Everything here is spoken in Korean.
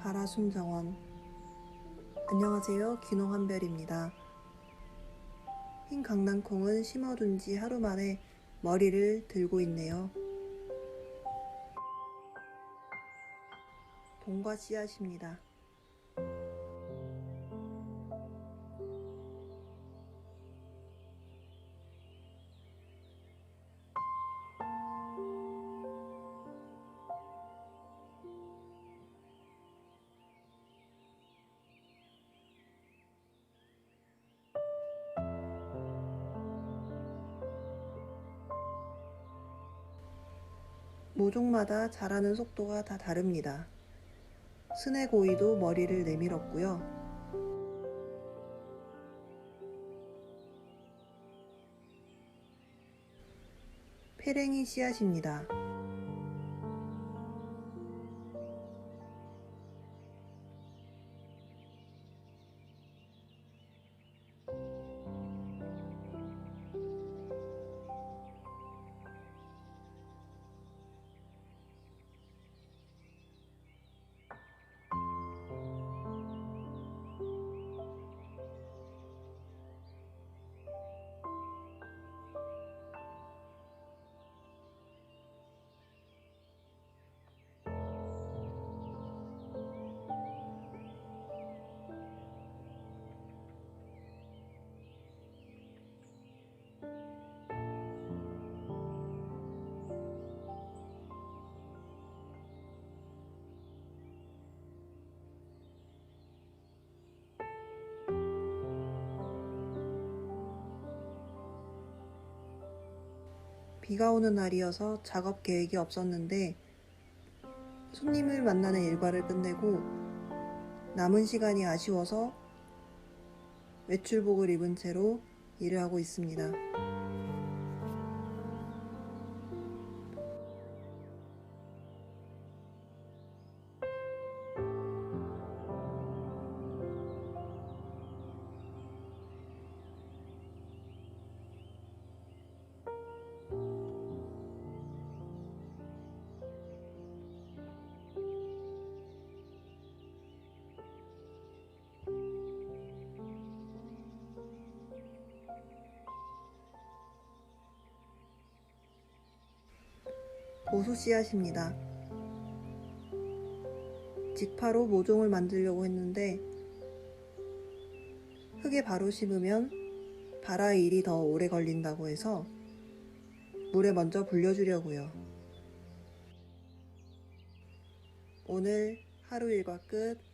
바라숨정원. 안녕하세요. 귀농한별입니다. 흰 강낭콩은 심어둔 지 하루 만에 머리를 들고 있네요. 봄과 씨앗입니다 모종마다 자라는 속도가 다 다릅니다. 스네고이도 머리를 내밀었고요. 페랭이 씨앗입니다. 비가 오는 날이어서 작업 계획이 없었는데 손님을 만나는 일과를 끝내고 남은 시간이 아쉬워서 외출복을 입은 채로 일을 하고 있습니다. 보수 씨앗입니다. 직파로 모종을 만들려고 했는데 흙에 바로 심으면 발화 일이 더 오래 걸린다고 해서 물에 먼저 불려주려고요. 오늘 하루 일과 끝.